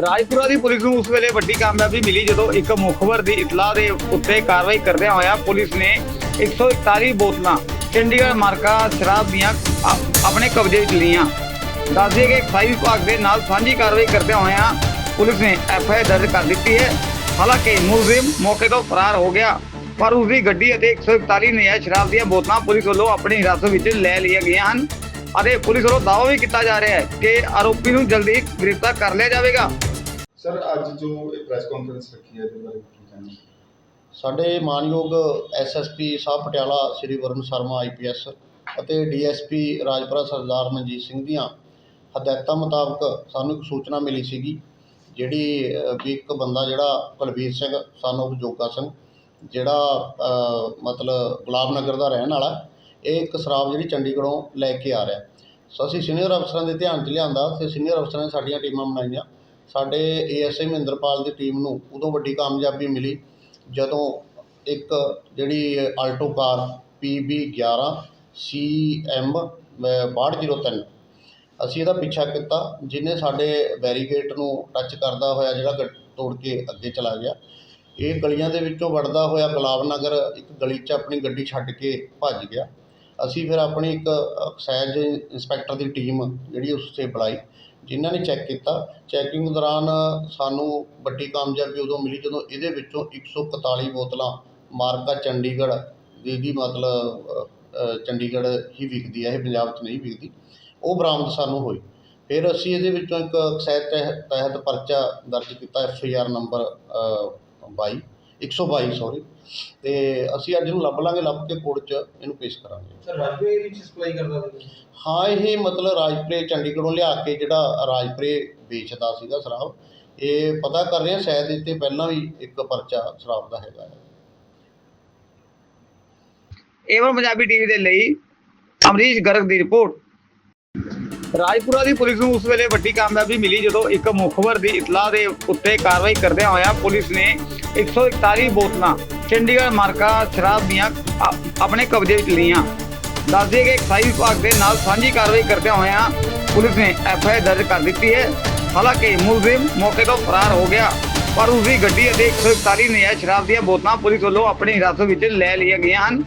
ਰਾਜਪੁਰਾ ਦੀ ਪੁਲਿਸ ਨੂੰ ਉਸ ਵੇਲੇ ਵੱਡੀ ਕਾਮਯਾਬੀ ਮਿਲੀ ਜਦੋਂ ਇੱਕ ਮੁਖਬਰ ਦੀ ਇਤਲਾਹ ਦੇ ਉੱਤੇ ਕਾਰਵਾਈ ਕਰਦਿਆਂ ਹੋਇਆ ਪੁਲਿਸ ਨੇ 141 ਬੋਤਲਾਂ ਚੰਡੀਗੜ੍ਹ ਮਾਰਕਾ ਸ਼ਰਾਬ ਦੀਆਂ ਆਪਣੇ ਕਬਜ਼ੇ ਵਿੱਚ ਲਈਆਂ। ਦੱਸਦੇ ਕਿ ਐਕਸਾਈਜ਼ ਵਿਭਾਗ ਦੇ ਨਾਲ ਸਾਂਝੀ ਕਾਰਵਾਈ ਕਰਦਿਆਂ ਹੋਇਆਂ ਪੁਲਿਸ ਨੇ ਐਫ ਆਈ ਆਰ ਦਰਜ ਕਰ ਦਿੱਤੀ ਹੈ। ਹਾਲਾਂਕਿ ਮੁਲਜ਼ਮ ਮੌਕੇ ਤੋਂ ਫਰਾਰ ਹੋ ਗਿਆ, ਪਰ ਉਸ ਦੀ ਗੱਡੀ ਅਤੇ 141 ਨਜਾਇਜ਼ ਸ਼ਰਾਬ ਦੀਆਂ ਬੋਤਲਾਂ ਪੁਲਿਸ ਵੱਲੋਂ ਆਪਣੀ ਹਿਰਾਸਤ ਵਿੱਚ ਲੈ ਲਈਆਂ ਗਈਆਂ ਹਨ ਅਤੇ ਪੁਲਿਸ ਵੱਲੋਂ ਦਾਅਵਾ ਵੀ ਕੀਤਾ ਜਾ ਰਿਹਾ ਹੈ ਕਿ ਆਰੋਪੀ ਨੂੰ ਜਲਦੀ ਗ੍ਰਿਫਤਾਰ ਕਰ ਲਿਆ ਜਾਵੇਗਾ। ਸਰ, ਅੱਜ ਜੋ ਇਹ ਪ੍ਰੈਸ ਕਾਨਫਰੰਸ ਰੱਖੀ ਹੈ, ਇਹਦੇ ਬਾਰੇ ਕੀ ਕਹਿਣਾ? ਸਾਡੇ ਮਾਨਯੋਗ ਐਸਐਸਪੀ ਸਾਹਿਬ ਪਟਿਆਲਾ ਸ੍ਰੀ ਵਰੁਣ ਸ਼ਰਮਾ ਆਈਪੀਐਸ ਅਤੇ ਡੀਐਸਪੀ ਰਾਜਪੁਰਾ ਸਰਦਾਰ ਮਨਜੀਤ ਸਿੰਘ ਦੀਆਂ ਹਦਾਇਤਾਂ ਮੁਤਾਬਕ ਸਾਨੂੰ ਇੱਕ ਸੂਚਨਾ ਮਿਲੀ ਸੀਗੀ, ਜਿਹੜੀ ਵੀ ਇੱਕ ਬੰਦਾ ਜਿਹੜਾ ਕੁਲਵੀਰ ਸਿੰਘ ਸਾਨੂੰ ਜੋਗਾ ਸਿੰਘ ਜਿਹੜਾ ਮਤਲਬ ਗੁਲਾਬ ਨਗਰ ਦਾ ਰਹਿਣ ਵਾਲਾ, ਇਹ ਇੱਕ ਸ਼ਰਾਬ ਜਿਹੜੀ ਚੰਡੀਗੜ੍ਹੋਂ ਲੈ ਕੇ ਆ ਰਿਹਾ। ਸੋ ਅਸੀਂ ਸੀਨੀਅਰ ਅਫਸਰਾਂ ਦੇ ਧਿਆਨ 'ਚ ਲਿਆਂਦਾ ਤੇ ਸੀਨੀਅਰ ਅਫਸਰਾਂ ਨੇ ਸਾਡੀਆਂ ਟੀਮਾਂ ਬਣਾਈਆਂ। ਸਾਡੇ ਏਐਸਆਈ ਮਹਿੰਦਰਪਾਲ ਦੀ ਟੀਮ ਨੂੰ ਉਦੋਂ ਵੱਡੀ ਕਾਮਯਾਬੀ ਮਿਲੀ, ਜਦੋਂ ਇੱਕ ਜਿਹੜੀ ਆਲਟੋ ਕਾਰ PB 11 CM 6203 ਅਸੀਂ ਇਹਦਾ ਪਿੱਛਾ ਕੀਤਾ, ਜਿਹਨੇ ਸਾਡੇ ਬੈਰੀਗੇਟ ਨੂੰ ਟੱਚ ਕਰਦਾ ਹੋਇਆ ਜਿਹੜਾ ਗ- ਤੋੜ ਕੇ ਅੱਗੇ ਚਲਾ ਗਿਆ। ਇਹ ਗਲੀਆਂ ਦੇ ਵਿੱਚੋਂ ਵੜਦਾ ਹੋਇਆ ਗੁਲਾਬ ਨਗਰ ਇੱਕ ਗਲੀ 'ਚ ਆਪਣੀ ਗੱਡੀ ਛੱਡ ਕੇ ਭੱਜ ਗਿਆ। ਅਸੀਂ ਫਿਰ ਆਪਣੀ ਇੱਕ ਐਕਸਾਈਜ਼ ਇੰਸਪੈਕਟਰ ਦੀ ਟੀਮ ਜਿਹੜੀ ਉਸ 'ਤੇ ਬੁਲਾਈ। ਜਿਨ੍ਹਾਂ ਨੇ ਚੈੱਕ ਕੀਤਾ ਚੈਕਿੰਗ ਦੌਰਾਨ ਸਾਨੂੰ ਵੱਡੀ ਕਾਮਯਾਬੀ ਉਦੋਂ ਮਿਲੀ ਜਦੋਂ ਇਹਦੇ ਵਿੱਚੋਂ 141 ਬੋਤਲਾਂ ਮਾਰਕਾ ਚੰਡੀਗੜ੍ਹ ਦੀ ਜਿਹਦੀ ਮਤਲਬ ਚੰਡੀਗੜ੍ਹ ਹੀ ਵਿਕਦੀ ਹੈ ਇਹ ਪੰਜਾਬ 'ਚ ਨਹੀਂ ਵਿਕਦੀ, ਉਹ ਬਰਾਮਦ ਸਾਨੂੰ ਹੋਈ। ਫਿਰ ਅਸੀਂ ਇਹਦੇ ਵਿੱਚੋਂ ਇੱਕ ਐਕਸਾਈਜ਼ ਤਹਿ- ਤਹਿਤ ਪਰਚਾ ਦਰਜ ਕੀਤਾ ਐਫ ਆਈ ਆਰ ਨੰਬਰ ਬਾਈ। 122 ਸੌਰੀ ਤੇ ਅਸੀਂ ਅੱਜ ਇਹਨੂੰ ਲੱਭ ਲਾਂਗੇ ਲੱਭ ਕੇ ਕੋਰਟ 'ਚ ਇਹਨੂੰ ਪੇਸ਼ ਕਰਾਂਗੇ। ਸਰ ਰਾਜਪੁਰੇ ਵਿੱਚ ਸਪਲਾਈ ਕਰਦਾ ਸੀ ਹਾਂ ਇਹ ਮਤਲਬ ਰਾਜਪੁਰੇ ਚੰਡੀਗੜ੍ਹੋਂ ਲਿਆ ਕੇ ਜਿਹੜਾ ਰਾਜਪੁਰੇ ਵੇਚਦਾ ਸੀਗਾ ਸ਼ਰਾਬ ਇਹ ਪਤਾ ਕਰ ਰਹੇ ਹਾਂ ਸ਼ਾਇਦ ਇਹ 'ਤੇ ਪਹਿਲਾਂ ਵੀ ਇੱਕ ਪਰਚਾ ਸ਼ਰਾਬ ਦਾ ਹੈਗਾ ਹੈ। ਏਵਨ ਪੰਜਾਬੀ ਟੀਵੀ ਦੇ ਲਈ ਅਮਰੀਸ਼ ਗਰਗ ਦੀ ਰਿਪੋਰਟ। ਰਾਜਪੁਰਾ ਦੀ ਪੁਲਿਸ ਨੂੰ ਉਸ ਵੇਲੇ ਵੱਡੀ ਕਾਮਯਾਬੀ ਮਿਲੀ ਜਦੋਂ ਇੱਕ ਮੁਖਬਰ ਦੀ ਇਤਲਾਹ ਦੇ ਉੱਤੇ ਕਾਰਵਾਈ ਕਰਦਿਆਂ ਹੋਇਆ ਪੁਲਿਸ ਨੇ 141 ਬੋਤਲਾਂ ਚੰਡੀਗੜ੍ਹ ਮਾਰਕਾ ਸ਼ਰਾਬ ਦੀਆਂ ਆਪਣੇ ਕਬਜ਼ੇ ਵਿੱਚ ਲਈਆਂ। ਦੱਸਦੇ ਕਿ ਐਕਸਾਈਜ਼ ਵਿਭਾਗ ਦੇ ਨਾਲ ਸਾਂਝੀ ਕਾਰਵਾਈ ਕਰਦਿਆਂ ਹੋਇਆ ਪੁਲਿਸ ਨੇ ਐਫ ਆਈ ਦਰਜ ਕਰ ਦਿੱਤੀ ਹੈ। ਹਾਲਾਂਕਿ ਮੁਲਜ਼ਮ ਮੌਕੇ ਤੋਂ ਫਰਾਰ ਹੋ ਗਿਆ, ਪਰ ਉਸ ਦੀ ਗੱਡੀ ਅਤੇ 141 ਨਜਾਇਜ਼ ਸ਼ਰਾਬ ਦੀਆਂ ਬੋਤਲਾਂ ਪੁਲਿਸ ਵੱਲੋਂ ਆਪਣੀ ਹਿਰਾਸਤ ਵਿੱਚ ਲੈ ਲਈਆਂ ਗਈਆਂ ਹਨ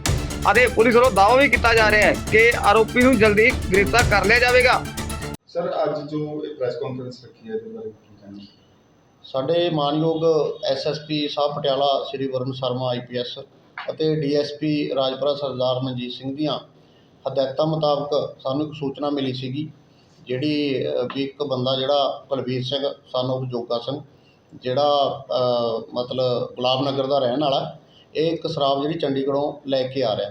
ਅਤੇ ਪੁਲਿਸ ਵੱਲੋਂ ਦਾਅਵਾ ਵੀ ਕੀਤਾ ਜਾ ਰਿਹਾ ਹੈ ਕਿ ਆਰੋਪੀ ਨੂੰ ਜਲਦੀ ਗ੍ਰਿਫਤਾਰ ਕਰ ਲਿਆ ਜਾਵੇਗਾ। ਸਰ, ਅੱਜ ਜੋ ਪ੍ਰੈਸ ਕਾਨਫਰੰਸ ਰੱਖੀ ਹੈ, ਇਹਦੇ ਬਾਰੇ ਕੀ ਕਹਿਣਾ ਸਾਡੇ ਮਾਨਯੋਗ ਐਸਐਸਪੀ ਸਾਹਿਬ ਪਟਿਆਲਾ ਸ੍ਰੀ ਵਰੁਣ ਸ਼ਰਮਾ ਆਈਪੀਐਸ ਅਤੇ ਡੀਐਸਪੀ ਰਾਜਪੁਰਾ ਸਰਦਾਰ ਮਨਜੀਤ ਸਿੰਘ ਦੀਆਂ ਹਦਾਇਤਾਂ ਮੁਤਾਬਕ ਸਾਨੂੰ ਇੱਕ ਸੂਚਨਾ ਮਿਲੀ ਸੀਗੀ, ਜਿਹੜੀ ਵੀ ਇੱਕ ਬੰਦਾ ਜਿਹੜਾ ਕੁਲਵੀਰ ਸਿੰਘ ਸਾਨੂੰ ਜੋਗਾ ਸਿੰਘ ਜਿਹੜਾ ਮਤਲਬ ਗੁਲਾਬ ਨਗਰ ਦਾ ਰਹਿਣ ਵਾਲਾ, ਇਹ ਇੱਕ ਸ਼ਰਾਬ ਜਿਹੜੀ ਚੰਡੀਗੜ੍ਹੋਂ ਲੈ ਕੇ ਆ ਰਿਹਾ।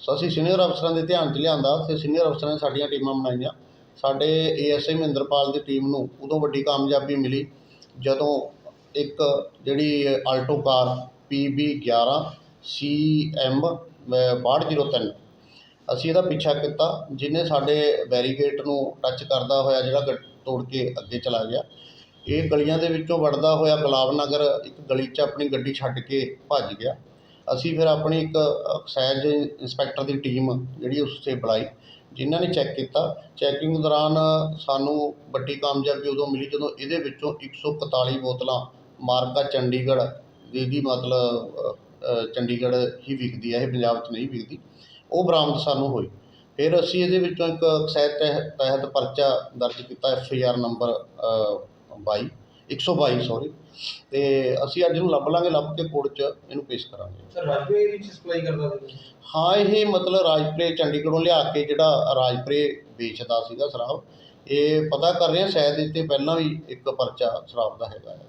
ਸੋ ਅਸੀਂ ਸੀਨੀਅਰ ਅਫਸਰਾਂ ਦੇ ਧਿਆਨ 'ਚ ਲਿਆਂਦਾ ਤੇ ਸੀਨੀਅਰ ਅਫਸਰਾਂ ਨੇ ਸਾਡੀਆਂ ਟੀਮਾਂ ਬਣਾਈਆਂ। ਸਾਡੇ ਏਐਸਆਈ ਮਹਿੰਦਰਪਾਲ ਦੀ ਟੀਮ ਨੂੰ ਉਦੋਂ ਵੱਡੀ ਕਾਮਯਾਬੀ ਮਿਲੀ ਜਦੋਂ ਇੱਕ ਜਿਹੜੀ ਆਲਟੋ ਕਾਰ ਪੀ ਬੀ ਗਿਆਰਾਂ ਸੀ ਐੱਮ ਬਾਹਠ ਜ਼ੀਰੋ ਤਿੰਨ, ਅਸੀਂ ਇਹਦਾ ਪਿੱਛਾ ਕੀਤਾ, ਜਿਹਨੇ ਸਾਡੇ ਬੈਰੀਕੇਡ ਨੂੰ ਟੱਚ ਕਰਦਾ ਹੋਇਆ, ਜਿਹੜਾ ਗ- ਤੋੜ ਕੇ ਅੱਗੇ ਚਲਾ ਗਿਆ। ਇਹ ਗਲੀਆਂ ਦੇ ਵਿੱਚੋਂ ਵੜਦਾ ਹੋਇਆ ਗੁਲਾਬ ਨਗਰ ਇੱਕ ਗਲੀ 'ਚ ਆਪਣੀ ਗੱਡੀ ਛੱਡ ਕੇ ਭੱਜ ਗਿਆ। ਅਸੀਂ ਫਿਰ ਆਪਣੀ ਇੱਕ ਐਕਸਾਈਜ਼ ਇੰਸਪੈਕਟਰ ਦੀ ਟੀਮ ਜਿਹੜੀ ਉਸ 'ਤੇ ਬੁਲਾਈ। ਜਿਨ੍ਹਾਂ ਨੇ ਚੈੱਕ ਕੀਤਾ ਚੈਕਿੰਗ ਦੌਰਾਨ ਸਾਨੂੰ ਵੱਡੀ ਕਾਮਯਾਬੀ ਉਦੋਂ ਮਿਲੀ ਜਦੋਂ ਇਹਦੇ ਵਿੱਚੋਂ 141 ਬੋਤਲਾਂ ਮਾਰਕਾ ਚੰਡੀਗੜ੍ਹ, ਜਿਹਦੀ ਮਤਲਬ ਚੰਡੀਗੜ੍ਹ ਹੀ ਵਿਕਦੀ ਹੈ ਇਹ ਪੰਜਾਬ 'ਚ ਨਹੀਂ ਵਿਕਦੀ, ਉਹ ਬਰਾਮਦ ਸਾਨੂੰ ਹੋਈ। ਫਿਰ ਅਸੀਂ ਇਹਦੇ ਵਿੱਚੋਂ ਇੱਕ ਐਕਸਾਈਜ਼ ਤਹਿ- ਤਹਿਤ ਪਰਚਾ ਦਰਜ ਕੀਤਾ ਐਫ ਆਈ ਆਰ ਨੰਬਰ ਬਾਈ। 122 ਸੌਰੀ ਤੇ ਅਸੀਂ ਅੱਜ ਇਹਨੂੰ ਲੱਭ ਲਾਂਗੇ ਲੱਭ ਕੇ ਕੋਰਟ 'ਚ ਇਹਨੂੰ ਪੇਸ਼ ਕਰਾਂਗੇ। ਸਰ ਰਾਜਪੁਰੇ ਵਿੱਚ ਸਪਲਾਈ ਕਰਦਾ ਸੀ ਹਾਂ ਇਹ ਮਤਲਬ ਰਾਜਪੁਰੇ ਚੰਡੀਗੜ੍ਹੋਂ ਲਿਆ ਕੇ ਜਿਹੜਾ ਰਾਜਪੁਰੇ ਵੇਚਦਾ ਸੀਗਾ ਸ਼ਰਾਬ ਇਹ ਪਤਾ ਕਰ ਰਹੇ ਹਾਂ ਸ਼ਾਇਦ ਇਹ 'ਤੇ ਪਹਿਲਾਂ ਵੀ ਇੱਕ ਪਰਚਾ ਸ਼ਰਾਬ ਦਾ ਹੈਗਾ ਹੈ।